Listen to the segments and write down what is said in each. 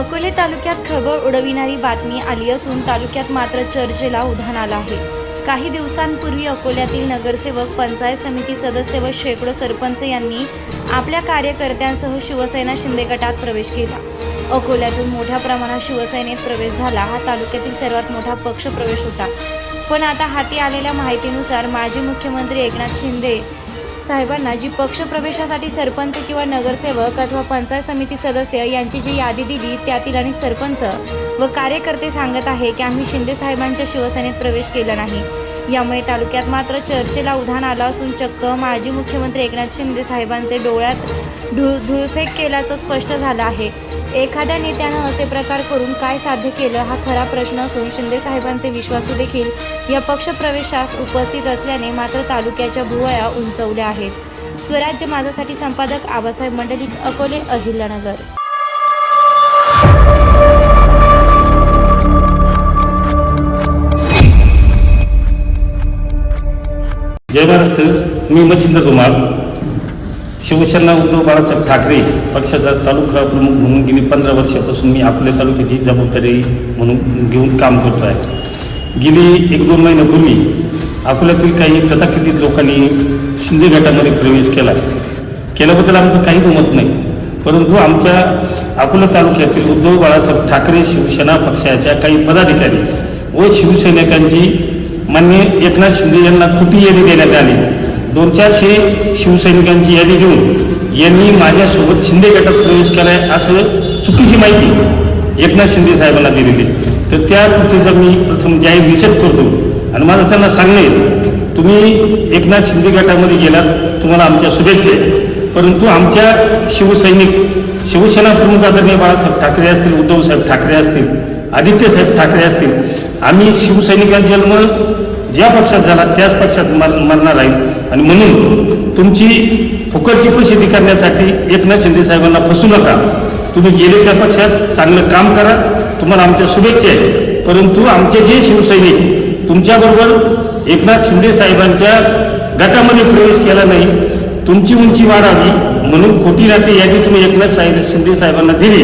अकोले तालुक्यात खळबळ उडविणारी बातमी आली असून तालुक्यात मात्र चर्चेला उधाण आलं आहे. काही दिवसांपूर्वी अकोल्यातील नगरसेवक पंचायत समिती सदस्य व शेकडो सरपंच यांनी आपल्या कार्यकर्त्यांसह शिवसेना शिंदे गटात प्रवेश केला. अकोल्यातून मोठ्या प्रमाणात शिवसेनेत प्रवेश झाला. हा तालुक्यातील सर्वात मोठा पक्ष प्रवेश होता. पण आता हाती आलेल्या माहितीनुसार माजी मुख्यमंत्री एकनाथ शिंदे साहेबांना जी पक्षप्रवेशासाठी सरपंच किंवा नगरसेवक अथवा पंचायत समिती सदस्य यांची जी यादी दिली त्यातील अनेक सरपंच व कार्यकर्ते सांगत आहे की आम्ही शिंदे साहेबांच्या शिवसेनेत प्रवेश केला नाही. यामुळे तालुक्यात मात्र चर्चेला उधाण आलं असून चक्क माजी मुख्यमंत्री एकनाथ शिंदे साहेबांचे डोळ्यात धूळ धुळफेक केल्याचं स्पष्ट झालं आहे. एखाद्या नेत्यानं असे प्रकार करून काय साध्य केलं हा खरा प्रश्न असून शिंदे साहेबांचे विश्वासू देखील या पक्षप्रवेशास उपस्थित असल्याने मात्र तालुक्याच्या भुवया उंचवल्या आहेत. स्वराज्य माझ्यासाठी संपादक आबासाहेब मंडलिक अकोले अहिल्यानगर. जय महाराष्ट्र मी मच्छिंद्र कुमार. शिवसेना उद्धव बाळासाहेब ठाकरे पक्षाचा तालुका प्रमुख म्हणून गेली पंधरा वर्षापासून मी आपल्या तालुक्याची जबाबदारी म्हणून घेऊन काम करतो आहे. गेली एक दोन महिन्यापूर्वी अकोल्यातील काही तथाकथित लोकांनी शिंदे गटामध्ये प्रवेश केला. केल्याबद्दल आमचं काही दुमत नाही. परंतु आमच्या अकोला तालुक्यातील उद्धव बाळासाहेब ठाकरे शिवसेना पक्षाच्या काही पदाधिकारी व शिवसैनिकांची मान्य एकनाथ शिंदे यांना खोटी यादी देण्यात आली. दोन चारशे शिवसैनिकांची यादी घेऊन यांनी माझ्यासोबत शिंदे गटात प्रवेश केला आहे असं चुकीची माहिती एकनाथ शिंदे साहेबांना दिलेली तर त्या कृतीचा मी प्रथम जाहीर निषेध करतो. आणि माझं त्यांना सांगणे तुम्ही एकनाथ शिंदे गटामध्ये गेलात तुम्हाला आमच्या शुभेच्छा आहे. परंतु आमच्या शिवसैनिक शिवसेना प्रमुख आदरणीय बाळासाहेब ठाकरे असतील उद्धवसाहेब ठाकरे असतील आदित्यसाहेब ठाकरे असतील आम्ही शिवसैनिकांचा जन्म ज्या पक्षात झाला त्याच पक्षात मर मरणार आहे. आणि म्हणून तुमची फुकटची पण शेती करण्यासाठी एकनाथ शिंदे साहेबांना फसू नका. तुम्ही गेले त्या पक्षात चांगलं काम करा. तुम्हाला आमच्या शुभेच्छा आहेत. परंतु आमचे जे शिवसैनिक तुमच्याबरोबर एकनाथ शिंदे साहेबांच्या गटामध्ये प्रवेश केला नाही तुमची उंची वाढावी म्हणून खोटी नाते यादी तुम्ही एकनाथ साहेब शिंदे साहेबांना दिली.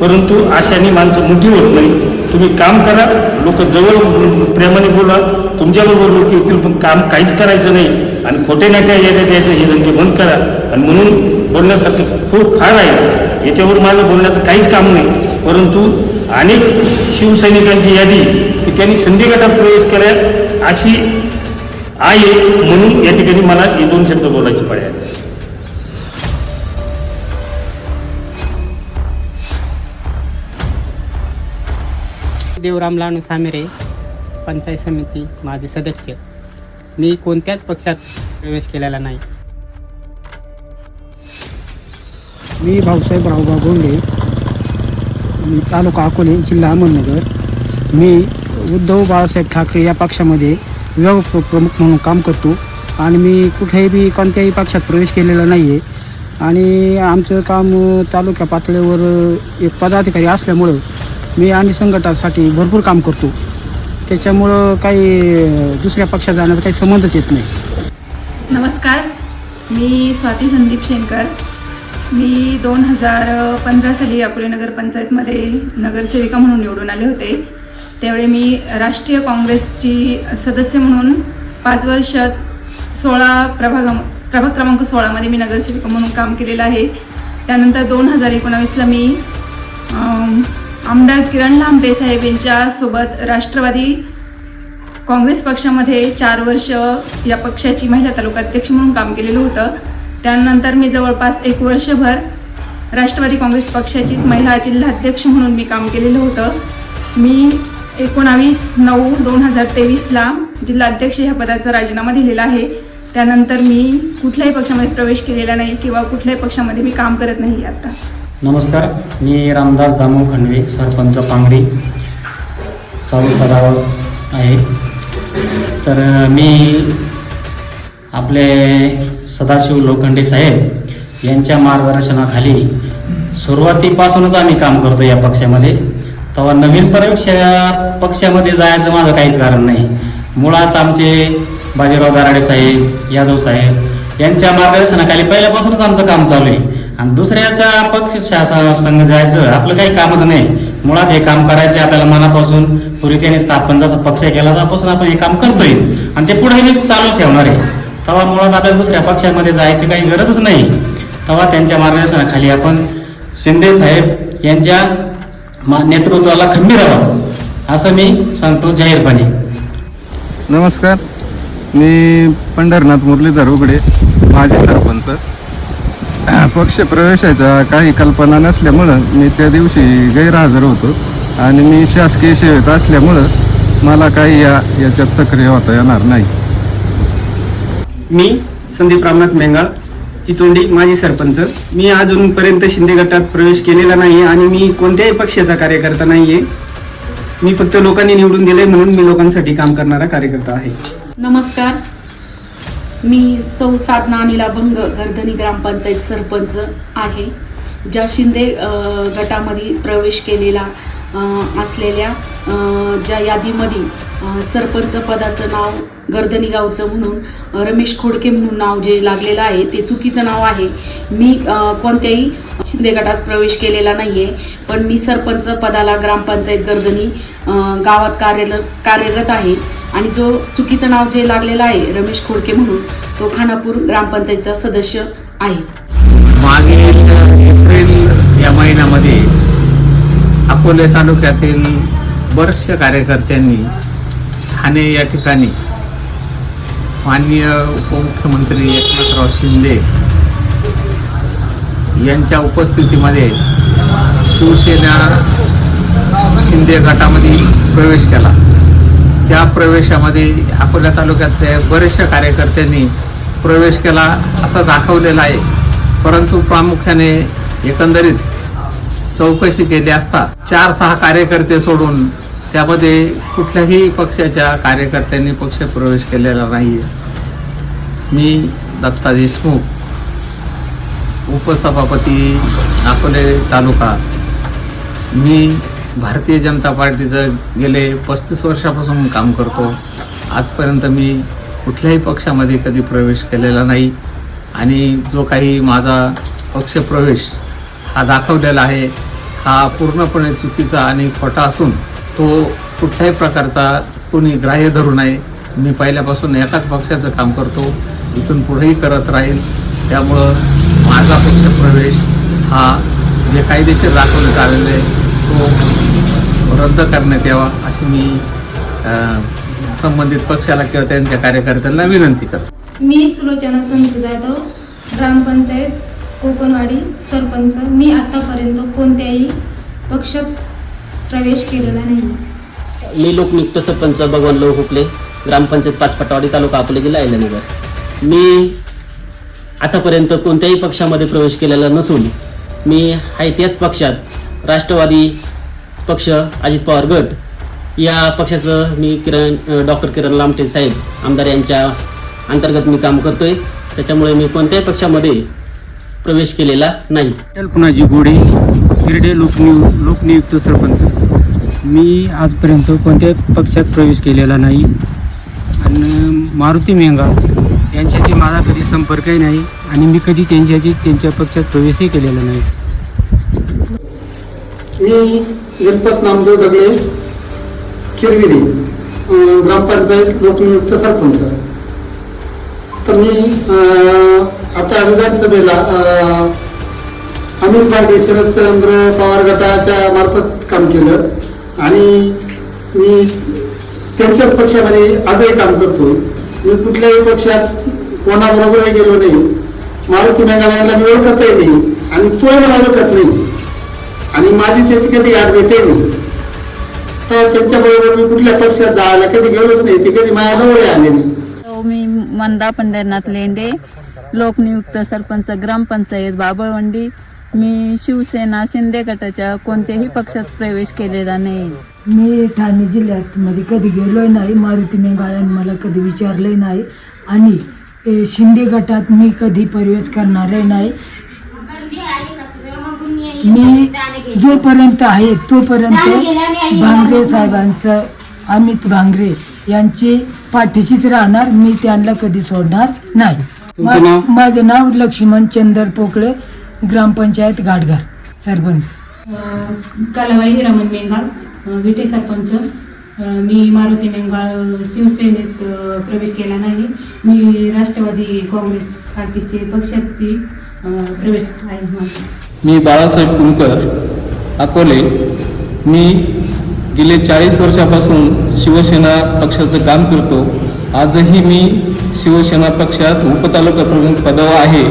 परंतु आशाने माणसं मोठी होत नाही. तुम्ही काम करा लोक जवळ प्रेमाने बोला तुमच्याबरोबर लोक येतील पण काम काहीच करायचं नाही. आणि खोटे नाट्या याद्या द्यायचं हे धंदे बंद करा. आणि म्हणून बोलण्यासारखं खूप फार आहे. याच्यावर मला बोलण्याचं काहीच काम नाही. परंतु अनेक शिवसैनिकांची यादी की त्यांनी संधी गटात प्रवेश केला अशी आहे म्हणून या ठिकाणी मला हे दोन शब्द बोलायचे पाहिजे देवराम लानू सामेरे पंचायत समिती माझे सदस्य. मी कोणत्याच पक्षात प्रवेश केलेला नाही. मी भाऊसाहेब रावबा गोंडे मी तालुका अकोले जिल्हा अहमदनगर. मी उद्धव बाळासाहेब ठाकरे या पक्षामध्ये विभाग प्रमुख म्हणून काम करतो आणि मी कुठेही बी कोणत्याही पक्षात प्रवेश केलेला नाही आहे आणि आमचं काम तालुक्या पातळीवर एक पदाधिकारी असल्यामुळं मी आणि संघटासाठी भरपूर काम करतो. त्याच्यामुळं काही दुसऱ्या पक्षात जाण्याचा काही संबंधच येत नाही. नमस्कार. मी स्वाती संदीप शेनकर मी दोन हजार पंधरा साली अकोले नगरपंचायतमध्ये नगरसेविका म्हणून निवडून आले होते. त्यावेळी मी राष्ट्रीय काँग्रेसची सदस्य म्हणून पाच वर्ष सोळा प्रभाग प्रभाग क्रमांक सोळामध्ये मी नगरसेविका म्हणून काम केलेलं आहे. त्यानंतर दोन हजार एकोणावीसला मी आमदार किरण लांबटे साहेब यांच्या सोबत राष्ट्रवादी काँग्रेस पक्षामध्ये चार वर्ष या पक्षाची महिला तालुका अध्यक्ष म्हणून काम केलेलं होतं. त्यानंतर मी जवळपास एक वर्षभर राष्ट्रवादी काँग्रेस पक्षाचीच महिला जिल्हाध्यक्ष म्हणून मी काम केलेलं होतं. मी एकोणावीस नऊ दोन हजार तेवीसला जिल्हाध्यक्ष ह्या पदाचा राजीनामा दिलेला आहे. त्यानंतर मी कुठल्याही पक्षामध्ये प्रवेश केलेला नाही किंवा कुठल्याही पक्षामध्ये मी काम करत नाही आता. नमस्कार मी रामदास दामो खंडवे सरपंच पांगरी चालू पदावर आहे. तर मी आपले सदाशिव लोखंडे साहेब यांच्या मार्गदर्शनाखाली सुरुवातीपासूनच आम्ही काम करतो या पक्षामध्ये. तेव्हा नवीन प्रवेश पक्षामध्ये जायचं माझं काहीच कारण नाही. मुळात आमचे बाजीराव दराडे साहेब यादव साहेब यांच्या मार्गदर्शनाखाली पहिल्यापासूनच आमचं काम चालू आहे. आणि दुसऱ्याच्या पक्ष संघ जायचं आपलं काही कामच नाही. मुळात हे काम करायचे आपल्याला मनापासून. पूर्वी त्यांनी स्थापन जसा पक्ष केला त्यापासून आपण हे काम करतोय. आणि ते पुढे चालू ठेवणार आहे. तेव्हा मुळात आपल्याला दुसऱ्या पक्षामध्ये जायची काही गरजच नाही. तेव्हा त्यांच्या मार्गदर्शनाखाली आपण शिंदे साहेब यांच्या मा- नेतृत्वाला खंबीर राहावं असं मी सांगतो जाहीरपणे. नमस्कार. मी पंढरनाथ मुरलीधर उघडे माझे सरपंच. पक्ष प्रवेशाच्या काही कल्पना नसल्यामुळं मी त्या दिवशी गैरहजर होतो. आणि मी शासकीय सेवेत असल्यामुळं मला काही या याच्यात सक्रिय होता येणार नाही. मी संदीप रामनाथ मेंगाळ चिचोंडी माजी सरपंच. मी अजूनपर्यंत शिंदे गटात प्रवेश केलेला नाही आणि मी कोणत्याही पक्षाचा कार्यकर्ता नाहीये. मी फक्त लोकांनी निवडून दिले म्हणून मी लोकांसाठी काम करणारा कार्यकर्ता आहे. नमस्कार. मी सौ साधना अनिला भंग गर्धनी ग्रामपंचायत सरपंच आहे ज्या शिंदे गटामध्ये प्रवेश केलेला असलेल्या ज्या यादीमध्ये सरपंच पदाचं नाव गर्दनी गावचं म्हणून रमेश खोडके म्हणून नाव जे लागलेलं आहे ते चुकीचं नाव आहे. मी कोणत्याही शिंदे गटात प्रवेश केलेला नाही आहे पण मी सरपंच पदाला ग्रामपंचायत गर्दनी गावात कार्यरत कार्यरत आहे. आणि जो चुकीचं नाव जे लागलेलं आहे रमेश खोडके म्हणून तो खानापूर ग्रामपंचायतचा सदस्य आहे. मागील एप्रिल या महिन्यामध्ये अकोले तालुक्यातील बरेचशा कार्यकर्त्यांनी ठाणे या ठिकाणी माननीय उपमुख्यमंत्री एकनाथराव शिंदे यांच्या उपस्थितीमध्ये शिवसेना शिंदे गटामध्ये प्रवेश केला. त्या प्रवेशामध्ये अकोला तालुक्यातल्या बरेचशा कार्यकर्त्यांनी प्रवेश केला असं दाखवलेलं आहे. परंतु प्रामुख्याने एकंदरीत चौकशी केली असता चार सहा कार्यकर्ते सोडून त्यामध्ये कुठल्याही पक्षाच्या कार्यकर्त्यांनी पक्ष प्रवेश केलेला नाही मी दत्ता देशमुख उपसभापती अकोले तालुका. मी भारतीय जनता पार्टीचं गेले पस्तीस वर्षापासून काम करतो. आजपर्यंत मी कुठल्याही पक्षामध्ये कधी प्रवेश केलेला नाही. आणि जो काही माझा पक्षप्रवेश हा दाखवलेला आहे हा पूर्णपणे चुकीचा आणि खोटा असून तो कुठल्याही प्रकारचा कोणी ग्राह्य धरू नये. मी पहिल्यापासून एकाच पक्षाचं काम करतो इथून पुढेही करत राहील. त्यामुळं माझा पक्षप्रवेश हा जे कायदेशीर दाखवण्यात आलेला आहे तो रद्द करण्यात यावा अशी मी संबंधित पक्षाला किंवा त्यांच्या कार्यकर्त्यांना विनंती करतो. मी सुलोचना संत जाधव ग्रामपंचायत कोकणवाडी सरपंच. मी आतापर्यंत कोणत्याही पक्षात प्रवेश केलेला नाही. मी लोकनियुक्त सरपंच भगवानराव हुकले ग्रामपंचायत पाचपटावाडी तालुका अकोले जिल्हा अहिल्यानगर. मी आतापर्यंत कोणत्याही पक्षामध्ये प्रवेश केलेला नसून मी आहे त्याच पक्षात राष्ट्रवादी पक्ष अजित पवार गट. या पक्षाचं मी किरण डॉक्टर किरण लामटे साहेब आमदार यांच्या अंतर्गत मी काम करतो आहे त्याच्यामुळे मी कोणत्याही पक्षामध्ये प्रवेश केलेला नाही. कल्पनाजी गोडे गिरडे लोकनियु लोकनियुक्त सरपंच. मी आजपर्यंत कोणत्याही पक्षात प्रवेश केलेला नाही. आणि मारुती मेंगा यांच्याशी माझा कधी संपर्कही नाही आणि मी कधी त्यांच्याशी त्यांच्या पक्षात प्रवेशही केलेला नाही. मी गणपत नामदेव दगडे किरविरी ग्रामपंचायत लोकनियुक्त सरपंच. तर मी आता विधानसभेला अमित पाटील शरदचंद्र पवार गटाच्या मार्फत काम केलं आणि मी त्यांच्याच पक्षामध्ये आजही काम करतो मी कुठल्याही पक्षात कोणाबरोबरही गेलो नाही. मारुती मेघालयाला मी ओळखतही नाही आणि तोही मला ओळखत नाही. आणि माझी त्याची कधी याद भेटे नाही. तर त्यांच्याबरोबर मी कुठल्या पक्षात जायला कधी गेलोच नाही ते कधी माझ्या जवळ आले नाही. हो, मी मंदा पंढरनाथ लेंडे लोकनियुक्त सरपंच ग्रामपंचायत बाबळवंडी मी शिवसेना शिंदे गटाच्या कोणत्याही पक्षात प्रवेश केलेला नाही. मी ठाणे जिल्ह्यात मध्ये कधी गेलोय नाही मारुती मेघाळ्याने मला कधी विचारलंय नाही आणि शिंदे गटात मी कधी प्रवेश करणारही नाही. मी जोपर्यंत आहे तोपर्यंत भांगरे साहेबांचं अमित भांगरे यांची पाठीशीच राहणार मी त्यांना कधी सोडणार नाही. माझं नाव लक्ष्मण चंदर पोकळे ग्रामपंचायत गाडघर सरपंच. कालाबाई हिरामन मेंगाळ विटे सरपंच. मी मारुती मेंगाळ शिवसेनेत प्रवेश केला नाही. मी राष्ट्रवादी काँग्रेस पार्टीचे पक्षाची प्रवेश मी बाळासाहेब कुंकर अकोले. मी गेले चाळीस वर्षापासून शिवसेना पक्षाचं काम करतो. आजही मी शिवसेना पक्षात उपतालुका प्रमुख पदावर आहे.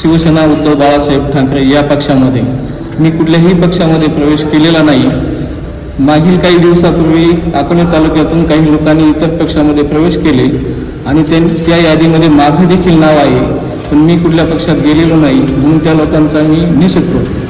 शिवसेना उद्धव बाळासाहेब ठाकरे या पक्षामध्ये. मी कुठल्याही पक्षामध्ये प्रवेश केलेला नाही. मागील काही दिवसापूर्वी अकोले तालुक्यातून काही लोकांनी इतर पक्षामध्ये प्रवेश केले आणि ते त्या यादीमध्ये माझं देखील नाव आहे. पण मी कुठल्या पक्षात गेलेलो नाही म्हणून त्या लोकांचा मी निषेध करतो.